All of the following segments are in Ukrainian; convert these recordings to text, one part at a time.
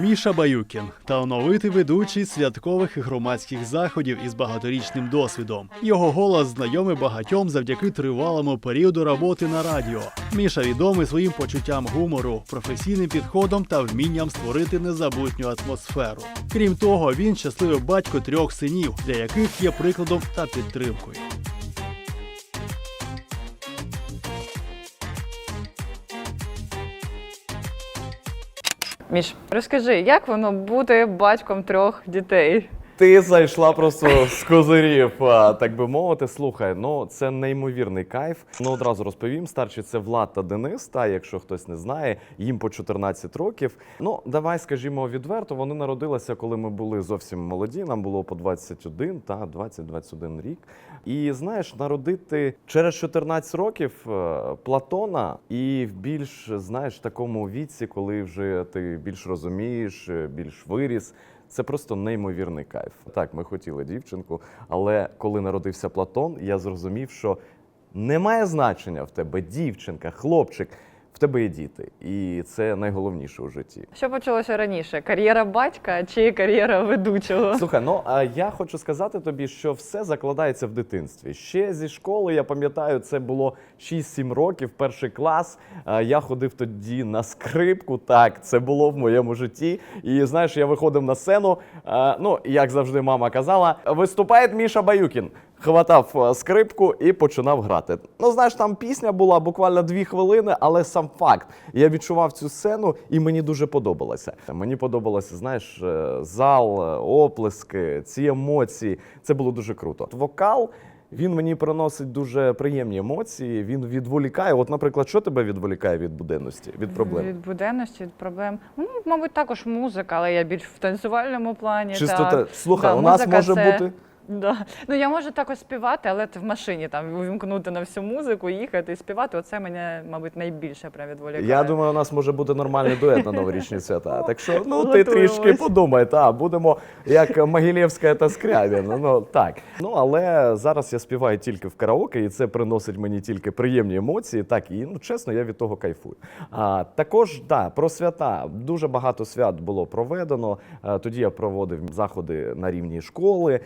Міша Баюкін талановитий ведучий святкових і громадських заходів із багаторічним досвідом. Його голос знайомий багатьом завдяки тривалому періоду роботи на радіо. Міша відомий своїм почуттям гумору, професійним підходом та вмінням створити незабутню атмосферу. Крім того, він щасливий батько трьох синів, для яких є прикладом та підтримкою. Міш, розкажи, як воно бути батьком трьох дітей? Ти зайшла просто з козирів, так би мовити. Слухай, ну це неймовірний кайф. Ну одразу розповім. Старші це Влад та Денис. Та якщо хтось не знає, їм по 14 років. Ну давай скажімо відверто. Вони народилися, коли ми були зовсім молоді. Нам було по 21 та 20-21 рік. І знаєш, народити через 14 років е, Платона і в більш знаєш такому віці, коли вже ти більш розумієш, е, більш виріс. Це просто неймовірний кайф. Так, ми хотіли дівчинку, але коли народився Платон, я зрозумів, що немає значення в тебе дівчинка, хлопчик, в тебе є діти. І це найголовніше у житті. Що почалося раніше? Кар'єра батька чи кар'єра ведучого? Слухай, ну а я хочу сказати тобі, що все закладається в дитинстві. Ще зі школи я пам'ятаю, це було 6-7 років, перший клас. Я ходив тоді на скрипку. Так, це було в моєму житті. І знаєш, я виходив на сцену. Ну, як завжди, мама казала, виступає Міша Баюкін. Хватав е, скрипку і починав грати. Ну, знаєш, там пісня була буквально дві хвилини, але сам факт. Я відчував цю сцену, і мені дуже подобалося. Мені подобалося, знаєш, е, зал, е, оплески, ці емоції. Це було дуже круто. Вокал. Він мені приносить дуже приємні емоції. Він відволікає. От, наприклад, що тебе відволікає від буденності, від проблем? Від буденності, від проблем. Ну, мабуть, також музика, але я більш в танцювальному плані. Чисто так. Слухай, Да, у нас може це- бути. Да. Ну я можу також співати, але в машині там увімкнути на всю музику, їхати і співати. Оце мене, мабуть, найбільше прям відволікає. Я думаю, у нас може бути нормальний дует на новорічні свята. Так що ну ти трішки подумай, та будемо як Могилєвська та Скрябін. Ну так. Ну але зараз я співаю тільки в караоке, і це приносить мені тільки приємні емоції. Так і ну чесно, я від того кайфую. А також да, про свята. Дуже багато свят було проведено. Тоді я проводив заходи на рівні школи.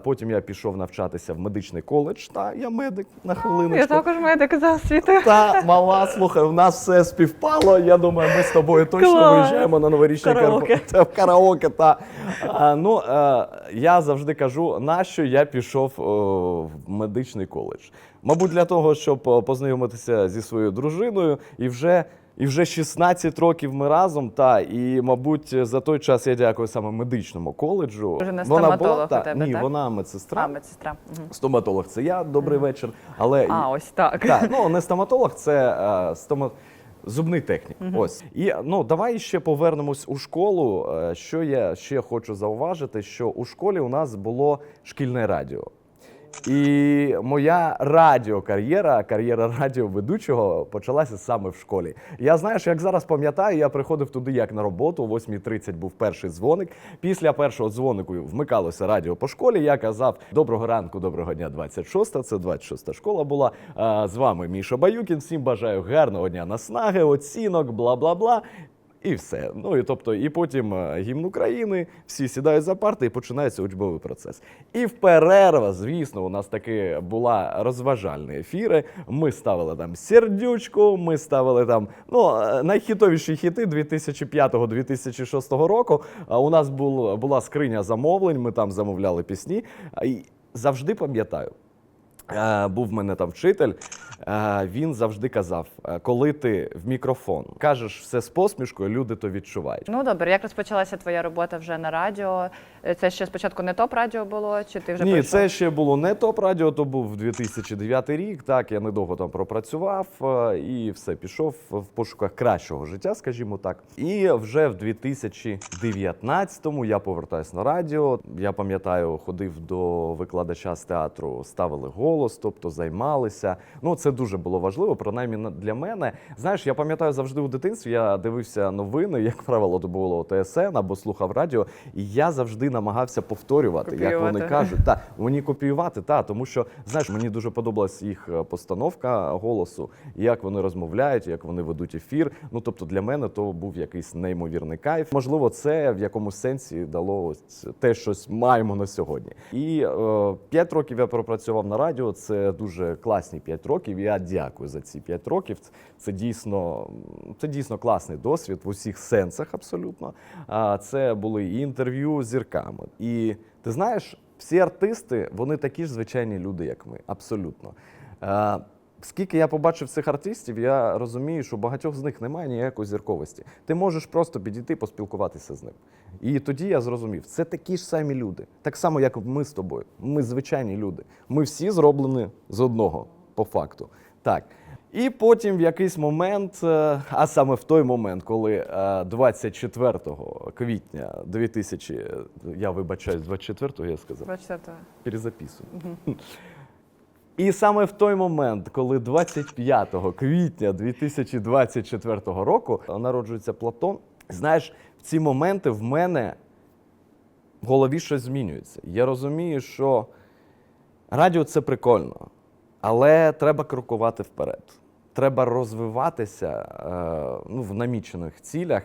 А потім я пішов навчатися в медичний коледж. Та я медик на хвилиночку. Я також медик за освітою. Та мала, слухай, у нас все співпало. Я думаю, ми з тобою точно Клас. виїжджаємо на новорічний Караоке. кар- Та, в караоке. Та. А, ну, е, я завжди кажу, нащо я пішов о, в медичний коледж. Мабуть, для того, щоб познайомитися зі своєю дружиною і вже. І вже 16 років ми разом, та і, мабуть, за той час я дякую саме медичному коледжу. Дружина Вона була, стоматолог у та, тебе, ні, так? вона медсестра. А, медсестра. Мгм. Стоматолог це я, добрий вечір. Але А, ось так. так, ну не стоматолог, це е, стома... зубний технік. Ось. І ну давай ще повернемось у школу. Е, Що я ще хочу зауважити, що у школі у нас було шкільне радіо. І моя радіокар'єра, кар'єра радіоведучого почалася саме в школі. Я знаєш, як зараз пам'ятаю, я приходив туди як на роботу. О 8.30 був перший дзвоник. Після першого дзвонику вмикалося радіо по школі. Я казав: Доброго ранку, доброго дня, 26 Це 26 школа була. А, з вами Міша Баюкін. Всім бажаю гарного дня наснаги, оцінок, бла бла бла. І все. Ну і тобто, і потім е, гімн України, всі сідають за парти і починається учбовий процес. І в перерва, звісно, у нас таки була розважальні ефіри. Ми ставили там сердючку, ми ставили там ну, е, найхітовіші хіти 2005-2006 року. У нас бул, була скриня замовлень, ми там замовляли пісні. Завжди пам'ятаю. Е, Був в мене там вчитель, е, він завжди казав: е, коли ти в мікрофон кажеш все з посмішкою, люди то відчувають. Ну добре, як розпочалася твоя робота вже на радіо? Це ще спочатку не топ радіо було, чи ти вже Ні, прийшов? це ще було не топ радіо, то був 2009 рік. Так, я недовго там пропрацював і все, пішов в пошуках кращого життя, скажімо так. І вже в 2019-му я повертаюсь на радіо. Я пам'ятаю, ходив до викладача з театру, ставили голос. Голос, тобто займалися. Ну, це дуже було важливо, принаймні на- для мене. Знаєш, я пам'ятаю завжди у дитинстві. Я дивився новини, як правило, то було ТСН або слухав радіо, і я завжди намагався повторювати, як вони кажуть. Та мені копіювати, та тому що знаєш, мені дуже подобалась їх е, постановка голосу, як вони розмовляють, як вони ведуть ефір. Ну тобто для мене то був якийсь неймовірний кайф. Можливо, це в якомусь сенсі дало ось те, щось маємо на сьогодні. І е, п'ять років я пропрацював на радіо. Це дуже класні 5 років. Я дякую за ці 5 років. Це дійсно це дійсно класний досвід в усіх сенсах. Абсолютно. Це були і інтерв'ю з зірками. І ти знаєш, всі артисти, вони такі ж звичайні люди, як ми. Абсолютно. Е, Скільки я побачив цих артистів, я розумію, що багатьох з них немає ніякої зірковості. Ти можеш просто підійти поспілкуватися з ним. І тоді я зрозумів, це такі ж самі люди, так само, як ми з тобою. Ми звичайні люди. Ми всі зроблені з одного, по факту. Так. І потім в якийсь момент, е, а саме в той момент, коли е, 24 квітня 2000, я вибачаюсь, 24-го я сказав, 24 перезаписую. І саме в той момент, коли 25 квітня 2024 року народжується Платон, знаєш, в ці моменти в мене в голові щось змінюється. Я розумію, що радіо це прикольно, але треба крокувати вперед. Треба розвиватися е, ну, в намічених цілях.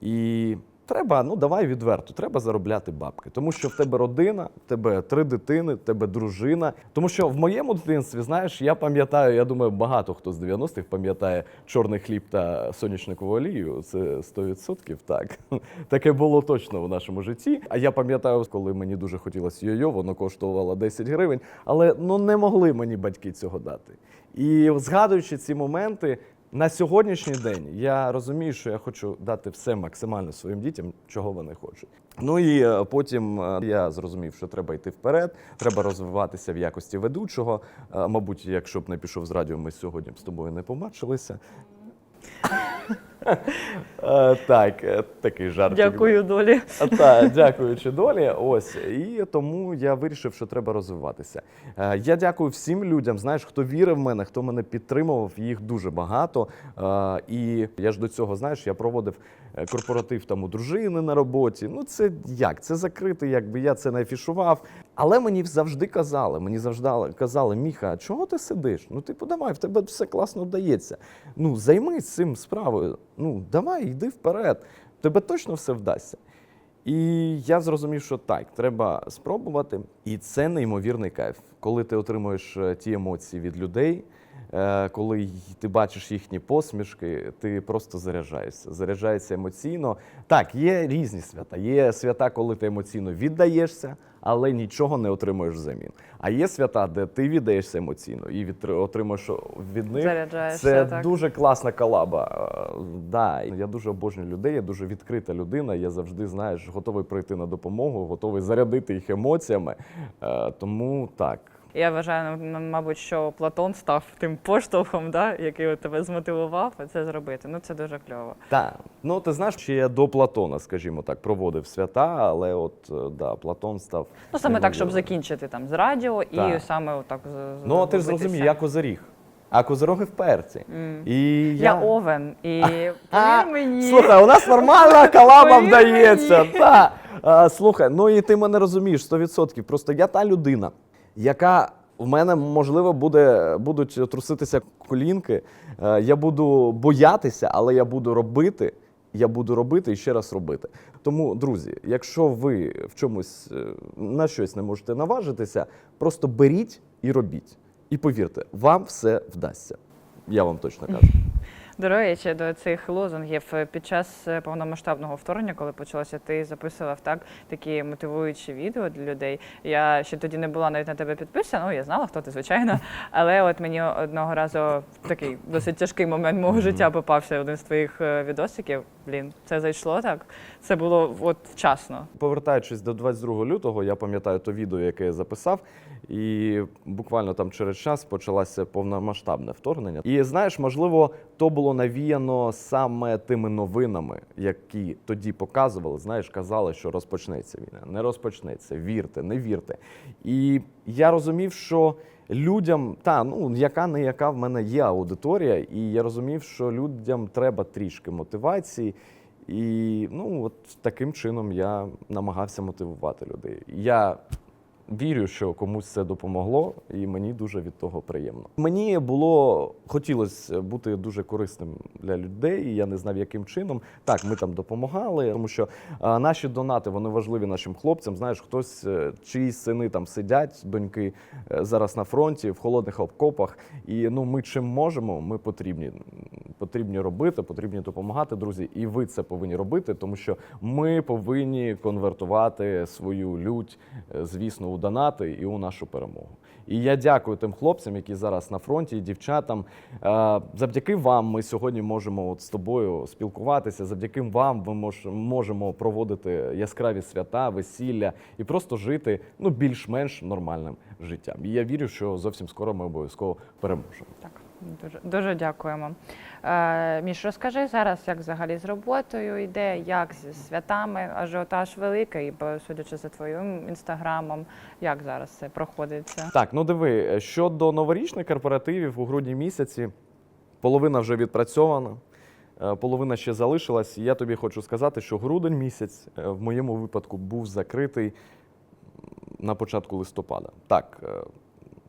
І треба, ну давай відверто, треба заробляти бабки. Тому що в тебе родина, в тебе три дитини, в тебе дружина. Тому що в моєму дитинстві, знаєш, я пам'ятаю, я думаю, багато хто з 90-х пам'ятає чорний хліб та соняшникову олію. Це 100% так. Таке було точно в нашому житті. А я пам'ятаю, коли мені дуже хотілося йо-йо, воно коштувало 10 гривень, але ну не могли мені батьки цього дати. І згадуючи ці моменти, на сьогоднішній день я розумію, що я хочу дати все максимально своїм дітям, чого вони хочуть. Ну і е, потім е, я зрозумів, що треба йти вперед, треба розвиватися в якості ведучого. Е, Мабуть, якщо б не пішов з радіо, ми сьогодні б з тобою не побачилися. Е, Так, е, такий жарт. Дякую, долі. Так, дякуючи долі. Ось і тому я вирішив, що треба розвиватися. Е, Я дякую всім людям, знаєш, хто вірив в мене, хто мене підтримував. Їх дуже багато. Е, І я ж до цього, знаєш, я проводив е, корпоратив там у дружини на роботі. Ну це як? Це закритий, якби я це не афішував. Але мені завжди казали, мені завжди казали, Міха, чого ти сидиш? Ну, типу, давай, в тебе все класно вдається. Ну, займись цим справою. Ну, давай, йди вперед. Тебе точно все вдасться. І я зрозумів, що так, треба спробувати. І це неймовірний кайф, коли ти отримуєш е, ті емоції від людей, е, коли ти бачиш їхні посмішки, ти просто заряджаєшся. Заряджаєшся емоційно. Так, є різні свята. Є свята, коли ти емоційно віддаєшся, але нічого не отримуєш взамін. А є свята, де ти віддаєшся емоційно і від, отримуєш від них. Заряджаєшся, Це так. дуже класна колаба. Е, Да, я дуже обожнюю людей, я дуже відкрита людина. Я завжди, знаєш, готовий прийти на допомогу, готовий зарядити їх емоціями. Е, Тому так. Я вважаю, ну, мабуть, що Платон став тим поштовхом, да, який тебе змотивував це зробити. Ну це дуже кльово. Так, ну ти знаєш, ще я до Платона, скажімо так, проводив свята, але от е, да, Платон став. Ну саме так, щоб закінчити там з радіо і Так. саме отак з- Ну, а ти ж зрозумів, я козиріг. А козироги вперці. І Я овен, і А, повір мені. Слухай, у нас нормальна Повір вдається. Та. А, слухай, ну і ти мене розумієш 100%. Просто я та людина, яка в мене можливо буде, будуть труситися колінки. е, Я буду боятися, але я буду робити. Я буду робити і ще раз робити. Тому, друзі, якщо ви в чомусь е, на щось не можете наважитися, просто беріть і робіть. І повірте, вам все вдасться. Я вам точно кажу. До речі, до цих лозунгів е, під час е, повномасштабного вторгнення, коли почалося, ти записував так такі мотивуючі відео для людей. Я ще тоді не була навіть на тебе підписана. Ну я знала, хто ти, звичайно. Але от мені одного разу такий досить тяжкий момент мого життя попався один з твоїх е, відосиків. Блін, це зайшло так. Це було от вчасно. Повертаючись до 22 лютого, я пам'ятаю то відео, яке я записав, і буквально там через час почалося повномасштабне вторгнення. І знаєш, можливо, то було було навіяно саме тими новинами, які тоді показували. Знаєш, казали, що розпочнеться війна. Не розпочнеться. Вірте, не вірте. І я розумів, що людям, та ну яка не яка в мене є аудиторія, і я розумів, що людям треба трішки мотивації. І ну, от таким чином я намагався мотивувати людей. Я вірю, що комусь це допомогло, і мені дуже від того приємно. Мені було хотілося бути дуже корисним для людей. і Я не знав, яким чином. Так, ми там допомагали, тому що а, наші донати вони важливі нашим хлопцям. Знаєш, хтось е, чиїсь сини там сидять, доньки е, зараз на фронті в холодних окопах. І ну ми чим можемо, ми потрібні. Потрібні робити, потрібні допомагати, друзі. І ви це повинні робити, тому що ми повинні конвертувати свою лють, е, звісно, у донати і у нашу перемогу. І я дякую тим хлопцям, які зараз на фронті, і дівчатам. Е, Завдяки вам ми сьогодні можемо от з тобою спілкуватися. Завдяки вам ми можемо проводити яскраві свята, весілля і просто жити ну більш-менш нормальним життям. І я вірю, що зовсім скоро ми обов'язково переможемо. Так, дуже, дуже дякуємо. Е, Міш, розкажи зараз, як взагалі з роботою йде, як зі святами, ажіотаж великий, бо судячи за твоїм інстаграмом, як зараз це проходиться? Так, ну диви, щодо новорічних корпоративів у грудні місяці, половина вже відпрацьована, е, половина ще залишилась. Я тобі хочу сказати, що грудень місяць е, в моєму випадку був закритий на початку листопада. Так, е,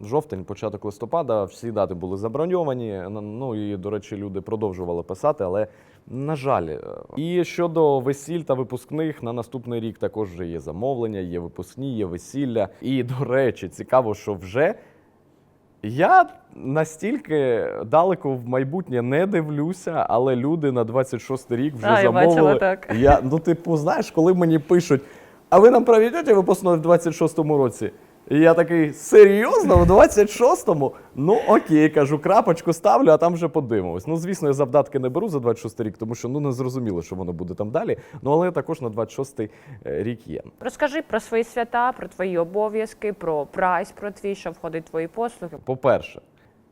жовтень, початок листопада, всі дати були заброньовані. Ну і, до речі, люди продовжували писати, але на жаль. е, І щодо весіль та випускних, на наступний рік також вже є замовлення, є випускні, є весілля. І, до речі, цікаво, що вже. Я настільки далеко в майбутнє не дивлюся, але люди на 26 рік вже А, я замовили. бачила, так. Я, ну, типу, знаєш, коли мені пишуть, а ви нам проведете випускной в 26-му році? І я такий, серйозно, в 26-му? Ну окей, кажу, крапочку ставлю, а там вже подивимось. Ну, звісно, я завдатки не беру за 26 рік, тому що ну не зрозуміло, що воно буде там далі. Ну але також на 26 рік є. Розкажи про свої свята, про твої обов'язки, про прайс, про твій, що входить в твої послуги. По-перше,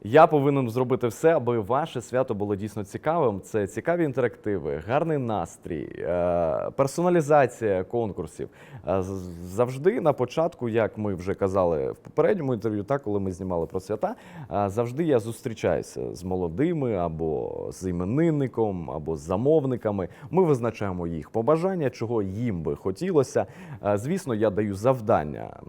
я повинен зробити все, аби ваше свято було дійсно цікавим. Це цікаві інтерактиви, гарний настрій, е, персоналізація конкурсів. Е, Завжди на початку, як ми вже казали в попередньому інтерв'ю, так коли ми знімали про свята, е, завжди я зустрічаюся з молодими або з іменинником, або з замовниками. Ми визначаємо їх побажання, чого їм би хотілося. Звісно, я даю завдання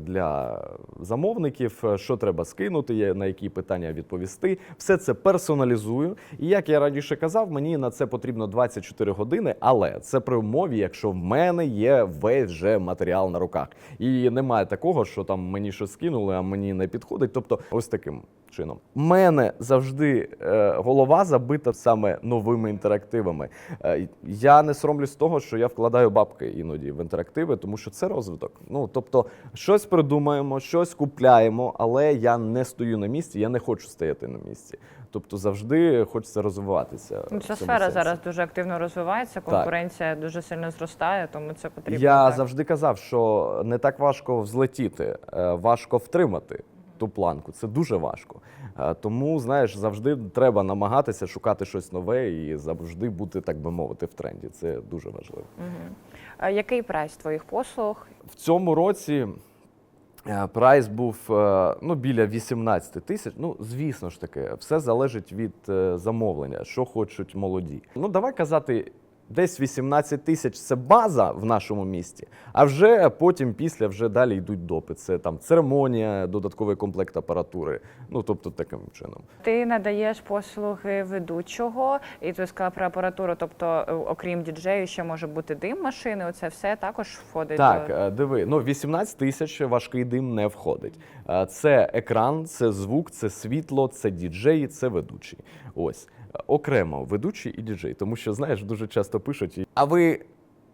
для замовників, що треба скинути, на які питання відповісти. Все це персоналізую. І як я раніше казав, мені на це потрібно 24 години, але це при умові, якщо в мене є весь вже матеріал на руках. І немає такого, що там мені щось скинули, а мені не підходить. Тобто, ось таким чином. Мене завжди е, голова забита саме новими інтерактивами. Е, я не соромлюсь того, що я вкладаю бабки іноді в інтерактиви, тому що це розвиток. Ну тобто, щось придумаємо, щось купляємо, але я не стою на місці, я не хочу стояти на місці. Тобто завжди хочеться розвиватися. Ну, Ця сфера сенсі. зараз дуже активно розвивається, конкуренція дуже сильно зростає, тому це потрібно. Я так. завжди казав, що не так важко взлетіти, е, важко втримати ту планку. Це дуже важко. Е, Тому, знаєш, завжди треба намагатися шукати щось нове і завжди бути, так би мовити, в тренді. Це дуже важливо. А Який прайс твоїх послуг? В цьому році прайс був е, ну, біля 18 тисяч. Ну, звісно ж таки, все залежить від е, замовлення, що хочуть молоді. Ну, давай казати. Десь 18 тисяч це база в нашому місті, а вже потім після вже далі йдуть допит. Це там церемонія, додатковий комплект апаратури. Ну тобто таким чином. Ти надаєш послуги ведучого, і ти сказала про апаратуру. Тобто, е, окрім діджею, ще може бути дим машини. Оце все також входить. Так, до... е, диви, ну 18 тисяч важкий дим не входить. Е, Це екран, це звук, це світло, це діджей, це ведучий. Ось окремо ведучий і діджей. Тому що знаєш, дуже часто пишуть: а ви.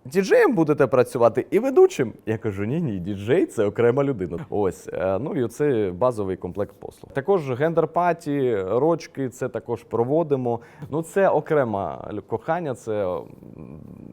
Діджеєм будете працювати і ведучим? Я кажу, ні, ні, діджей це окрема людина. Ось е, ну і це базовий комплект послуг. Також гендер-паті, рочки, це також проводимо. Ну це окрема кохання, це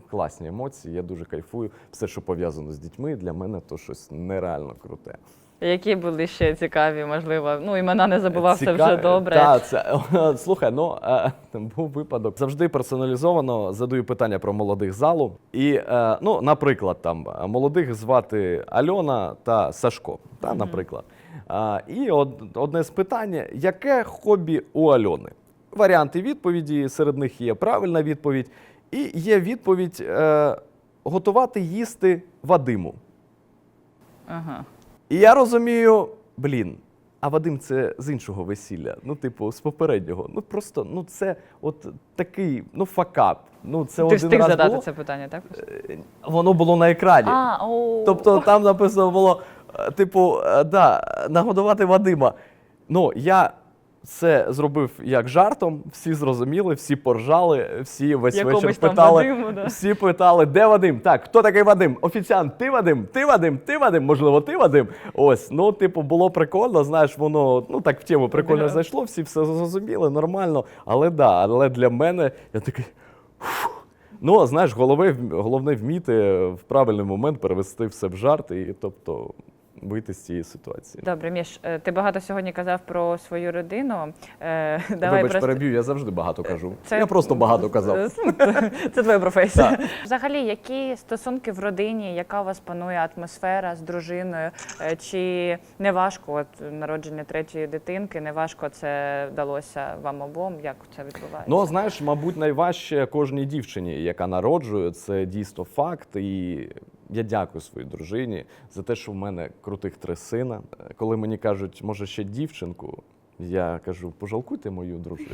класні емоції. Я дуже кайфую. Все, що пов'язано з дітьми, для мене то щось нереально круте. Які були ще цікаві, можливо. Ну, імена не забував, це вже добре. Та, це, слухай, ну е, був випадок. Завжди персоналізовано задаю питання про молодих залу. І, е, ну, наприклад, там е, молодих звати Альона та Сашко. Та, наприклад. А, і од, одне з питань: яке хобі у Альони? Варіанти відповіді, серед них є правильна відповідь, і є відповідь е, готувати їсти Вадиму. Ага. І я розумію, блін. А Вадим це з іншого весілля. Ну, типу, з попереднього. Ну просто ну це от такий, ну факап. Ну це Ти один встиг раз задати було. це питання, так? Воно було на екрані. А, о. Тобто там написано було, е, типу, е, да, нагодувати Вадима. Ну, я це зробив як жартом, всі зрозуміли, всі поржали, всі весь Якомусь вечір там питали. Вадиму, да. Всі питали, де Вадим? Так, хто такий Вадим? Офіціант, ти Вадим, ти Вадим, ти Вадим, можливо, ти Вадим. Ось, ну, типу, було прикольно, знаєш, воно ну так в тему прикольно Да. зайшло, всі все зрозуміли, нормально. Але да, але для мене я такий. «Фух». Ну, знаєш, головне, головне вміти в правильний момент перевести все в жарт і тобто вийти з цієї ситуації. Добре, Міш, е, ти багато сьогодні казав про свою родину. Е, Давай Вибач, просто... переб'ю, я завжди багато кажу. Це- Я просто багато казав. Е, Це, твоя професія. Взагалі, які стосунки в родині, яка у вас панує атмосфера з дружиною? Е, Чи не важко от, народження третьої дитинки? Не важко це вдалося вам обом? Як це відбувається? Ну, знаєш, мабуть, найважче кожній дівчині, яка народжує, це дійсно факт. І я дякую своїй дружині за те, що в мене крутих три сина. Коли мені кажуть, може ще дівчинку, я кажу, пожалкуйте мою дружину.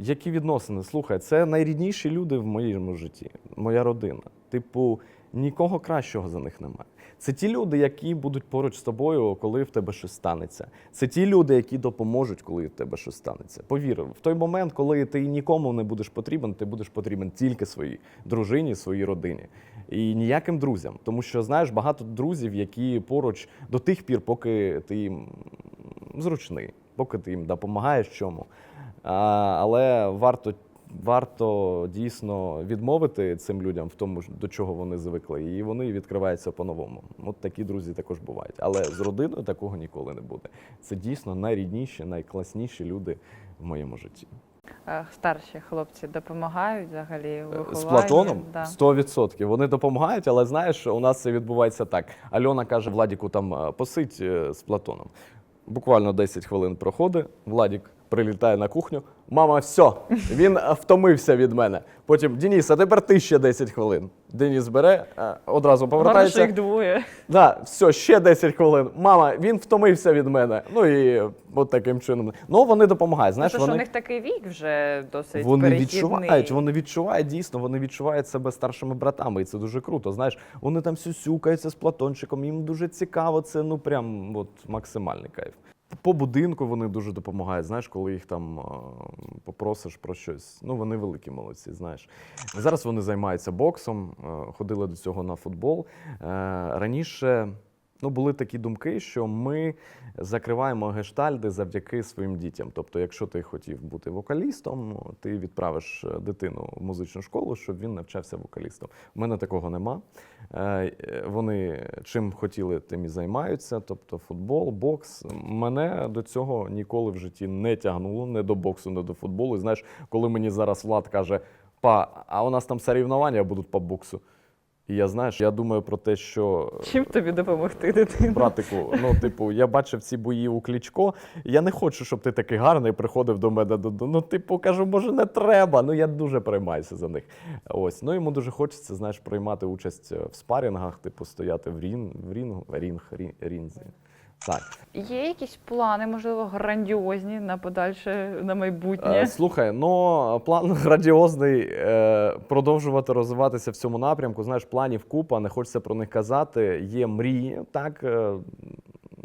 Які відносини? Слухай, це найрідніші люди в моєму житті, моя родина. Типу, нікого кращого за них немає. Це ті люди, які будуть поруч з тобою, коли в тебе щось станеться. Це ті люди, які допоможуть, коли в тебе щось станеться. Повір, в той момент, коли ти нікому не будеш потрібен, ти будеш потрібен тільки своїй дружині, своїй родині і ніяким друзям. Тому що знаєш багато друзів, які поруч до тих пір, поки ти їм зручний, поки ти їм допомагаєш чому. А, але варто, варто дійсно відмовити цим людям в тому, до чого вони звикли, і вони відкриваються по-новому. От такі друзі також бувають. Але з родиною такого ніколи не буде. Це дійсно найрідніші, найкласніші люди в моєму житті. Е, Старші хлопці допомагають взагалі у З? Платоном Да. 100%. Вони допомагають, але знаєш, у нас це відбувається так. Альона каже Владіку там е, посидь е, з Платоном. Буквально 10 хвилин проходить. Владік прилітає на кухню. Мама, все, він втомився від мене. Потім Дініс, а тепер ти ще 10 хвилин. Деніс бере, е, одразу Головне, що їх двоє. Да, все, ще 10 хвилин. Мама, він втомився від мене. Ну і от таким чином. Ну вони допомагають. Знаєш, Тому що вони... у них такий вік вже досить Вони перехідний. відчувають, вони відчувають дійсно, вони відчувають себе старшими братами, і це дуже круто. Знаєш, вони там сюсюкаються з платончиком, їм дуже цікаво. Це ну прям от максимальний кайф. По будинку вони дуже допомагають. Знаєш, коли їх там попросиш про щось. Ну вони великі молодці. Знаєш, зараз вони займаються боксом, ходили до цього на футбол. Е, Раніше. Ну, були такі думки, що ми закриваємо гештальди завдяки своїм дітям. Тобто, якщо ти хотів бути вокалістом, ти відправиш е, дитину в музичну школу, щоб він навчався вокалістом. У мене такого нема. Е, е, Вони чим хотіли, тим і займаються. Тобто футбол, бокс. Мене до цього ніколи в житті не тягнуло, не до боксу, не до футболу. І знаєш, коли мені зараз Влад каже, па, а у нас там соревнування будуть по боксу. І я знаєш, я думаю про те, що Чим тобі допомогти, дитину? братику, ну, типу, я бачив ці бої у Клічко. Я не хочу, щоб ти такий гарний приходив до мене додому. Ну, типу, кажу, може, не треба. Ну, я дуже приймаюся за них. Ось. Ну, йому дуже хочеться, знаєш, приймати участь в спарінгах, типу, стояти в рін, в рінгу, рінг, рін, рінзі. Так. Є якісь плани, можливо, грандіозні на подальше, на майбутнє? Е, Слухай, ну план грандіозний е, продовжувати розвиватися в цьому напрямку. Знаєш, планів купа, не хочеться про них казати. Є мрії, так. Е,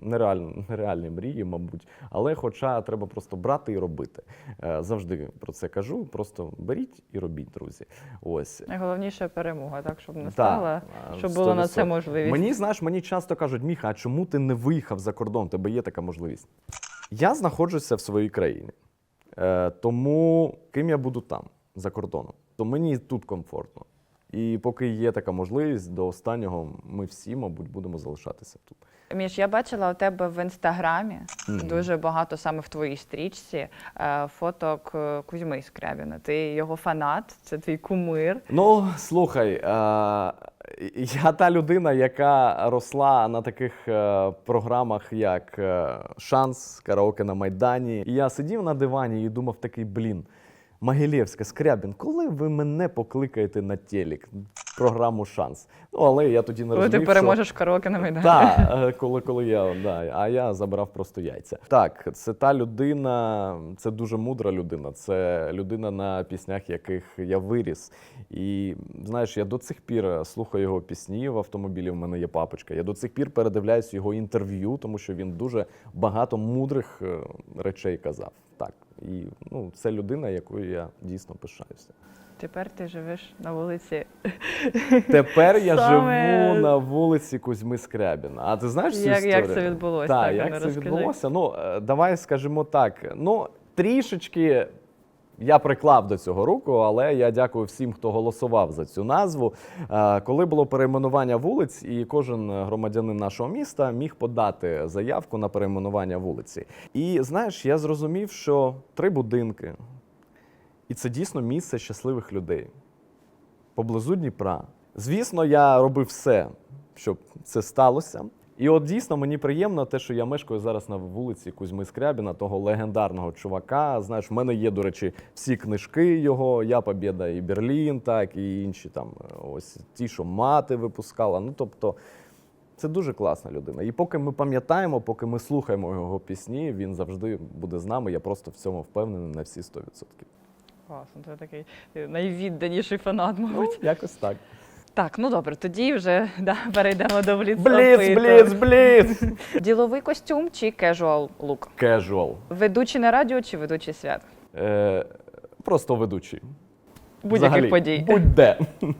Нереальні, нереальні мрії, мабуть, але хоча треба просто брати і робити. Е, завжди про це кажу. Просто беріть і робіть, друзі. Ось Найголовніше перемога, так, щоб не стала, а, щоб було на це можливість. Мені знаєш, мені часто кажуть, Міха, а чому ти не виїхав за кордон? Тебе є така можливість. Я знаходжуся в своїй країні, е, тому ким я буду там, за кордоном, то мені тут комфортно. І поки є така можливість, до останнього ми всі, мабуть, будемо залишатися тут. Міш, я бачила у тебе в інстаграмі Мгм. дуже багато саме в твоїй стрічці е, фоток е, Кузьми Скрябіна. Ти його фанат, це твій кумир. Ну, слухай, е, я та людина, яка росла на таких програмах, як Шанс, Караоке на Майдані. І я сидів на дивані і думав такий, блін. Могилєвська, Скрябін, коли ви мене покликаєте на телек, в програму Шанс? Ну, але я тоді не Коли розумів, ти що- переможеш караоке на Майдані. Так, е, коли, коли я, да, а я забрав просто яйця. Так, це та людина, це дуже мудра людина. Це людина, на піснях яких я виріс. І знаєш, я до цих пір слухаю його пісні в автомобілі. В мене є папочка. Я до цих пір передивляюсь його інтерв'ю, тому що він дуже багато мудрих е, речей казав. Так, і ну, це людина, якою я дійсно пишаюся. Тепер ти живеш на вулиці. Тепер я Саме- живу на вулиці Кузьми Скрябіна. А ти знаєш цю Як- історію? як це відбулося? Так, Так, як ну, це відбулося? Ну, е, давай скажемо так. Ну, трішечки я приклав до цього руку, але я дякую всім, хто голосував за цю назву. Е, Коли було перейменування вулиць, і кожен громадянин нашого міста міг подати заявку на перейменування вулиці. І знаєш, я зрозумів, що три будинки, і це дійсно місце щасливих людей поблизу Дніпра. Звісно, я робив все, щоб це сталося. І от дійсно мені приємно те, що я мешкаю зараз на вулиці Кузьми Скрябіна, того легендарного чувака. Знаєш, в мене є, до речі, всі книжки його, Я Побєда і Берлін, так, і інші там е, ось ті, що мати випускала. Ну тобто. Це дуже класна людина. І поки ми пам'ятаємо, поки ми слухаємо його пісні, він завжди буде з нами. Я просто в цьому впевнений на всі 100%. Класно, ти такий найвідданіший фанат, Ну, мабуть. якось так. Так, ну добре, тоді вже да, перейдемо до бліц. Бліц, бліц, бліц! Діловий костюм чи кежуал лук? Casual. Ведучий на радіо чи ведучий свят? Е, просто ведучий. Будь-яких подій. Будь-де.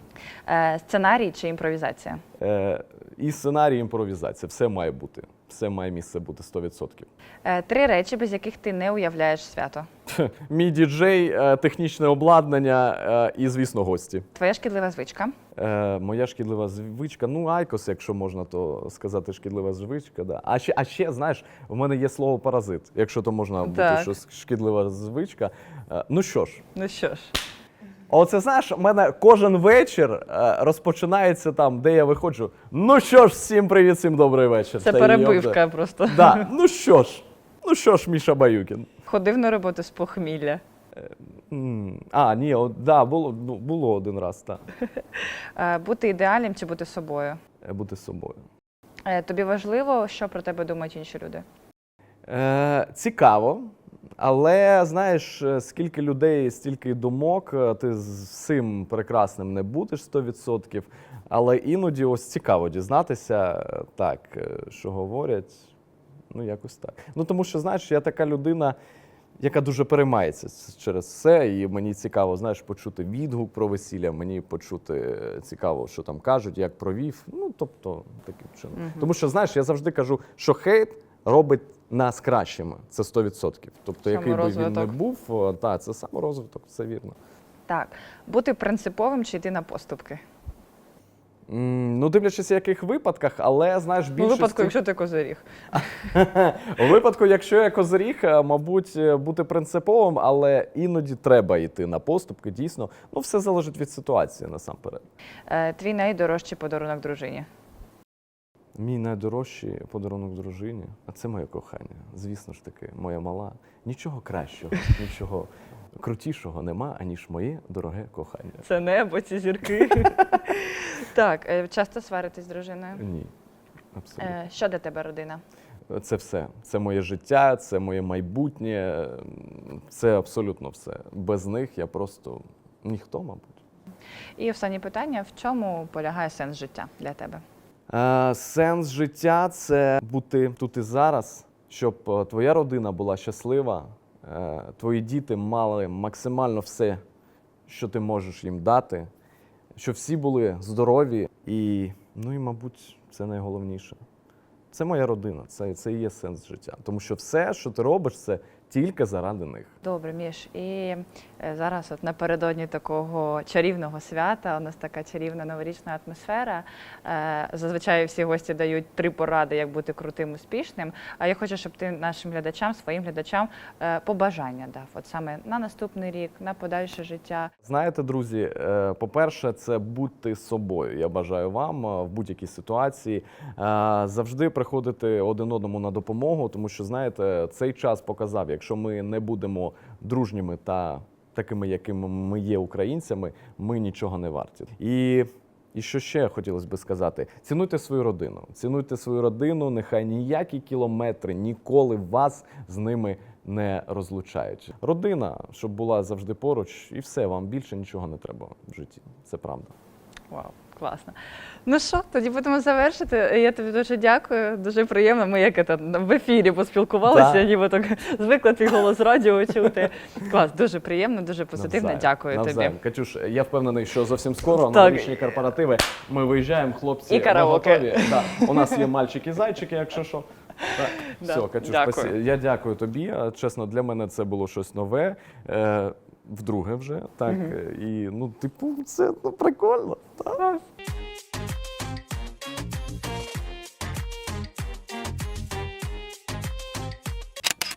Е, сценарій чи імпровізація? Е, і сценарій, і імпровізація. Все має бути. Все має місце бути 100%. Е, три речі, без яких ти не уявляєш свято. Мій діджей, е, технічне обладнання е, і, звісно, гості. Твоя шкідлива звичка. Е, моя шкідлива звичка, ну, айкос, якщо можна, то сказати шкідлива звичка. Да. А, ще, а ще, знаєш, в мене є слово паразит, якщо то можна бути, що шкідлива звичка. Е, ну що ж, Ну що ж, Оце знаєш, у мене кожен вечір розпочинається там, де я виходжу. Ну що ж, всім привіт, всім добрий вечір. це Та перебивка йопта. просто. Да. Ну що ж, ну що ж, Міша Баюкін. Ходив на роботу з похмілля. М, А, ні, о, да, було, ну, було один раз, так. Е, бути ідеальним чи бути собою. Е, Бути собою. Е, тобі важливо, що про тебе думають інші люди? Е, цікаво. Але знаєш, е, скільки людей, стільки й думок, е, ти з цим прекрасним не будеш 100%. Але іноді ось цікаво дізнатися, е, так, е, що говорять. Ну, якось так. Ну, тому що, знаєш, я така людина, яка дуже переймається через це, і мені цікаво, знаєш, почути відгук про весілля, мені почути е, цікаво, що там кажуть, як провів. Ну, тобто, таким чином. Мгм. Тому що, знаєш, я завжди кажу, що хейт робить нас кращими. Це 100%. Тобто, який би він не був, та, це саморозвиток, це вірно. Так, бути принциповим чи йти на поступки? М, Ну, дивлячись, в яких випадках, але знаєш, Ну, у більшості... випадку, якщо ти козиріг. У випадку, якщо я козиріг, е, мабуть, е, бути принциповим, але іноді треба йти на поступки. Дійсно, ну все залежить від ситуації насамперед. Е, твій найдорожчий подарунок дружині. Мій найдорожчий подарунок дружині, а це моє кохання. Звісно ж таки, моя мала. Нічого кращого, нічого крутішого нема, аніж моє дороге кохання. Це небо, ці зірки. так, е, часто сваритись з дружиною. Ні, абсолютно. Е, що для тебе родина? Це все. Це моє життя, це моє майбутнє, це абсолютно все. Без них я просто ніхто, мабуть. І останнє питання: в чому полягає сенс життя для тебе? Е, Сенс життя це бути тут і зараз, щоб е, твоя родина була щаслива, твої діти мали максимально все, що ти можеш їм дати, щоб всі були здорові і, ну і, мабуть, це найголовніше. Це моя родина, це, це і є сенс життя. Тому що все, що ти робиш, це тільки заради них. Добре, Міш. І е, зараз, от напередодні такого чарівного свята, у нас така чарівна новорічна атмосфера. Е, Зазвичай всі гості дають три поради, як бути крутим, успішним. А я хочу, щоб ти нашим глядачам, своїм глядачам е, побажання дав. От саме на наступний рік, на подальше життя. Знаєте, друзі, по-перше, це бути собою. Я бажаю вам в будь-якій ситуації завжди приходити один одному на допомогу, тому що знаєте, цей час показав, якщо ми не будемо дружніми та такими, якими ми є українцями, ми нічого не варті. І і що ще хотілося би сказати: цінуйте свою родину, цінуйте свою родину, нехай ніякі кілометри ніколи вас з ними не розлучають. Родина, щоб була завжди поруч, і все, вам більше нічого не треба в житті. Це правда. Вау, класно. Ну що, тоді будемо завершити. Я тобі дуже дякую. Дуже приємно. Ми як це, в ефірі поспілкувалися, Да. ніби так звикли твій голос радіо чути. Клас, дуже приємно, дуже позитивно. Навзаєм. Дякую Навзаєм. тобі. Катюш, я впевнений, що зовсім скоро на Так. корпоративи ми виїжджаємо, хлопці І караоке. готові. Да. У нас є мальчики-зайчики, якщо що. Так. Да. Все, Катюш, Дякую. спасі- я дякую тобі. Чесно, для мене це було щось нове. Е, вдруге вже. Так. І ну, типу, це ну, прикольно. Так.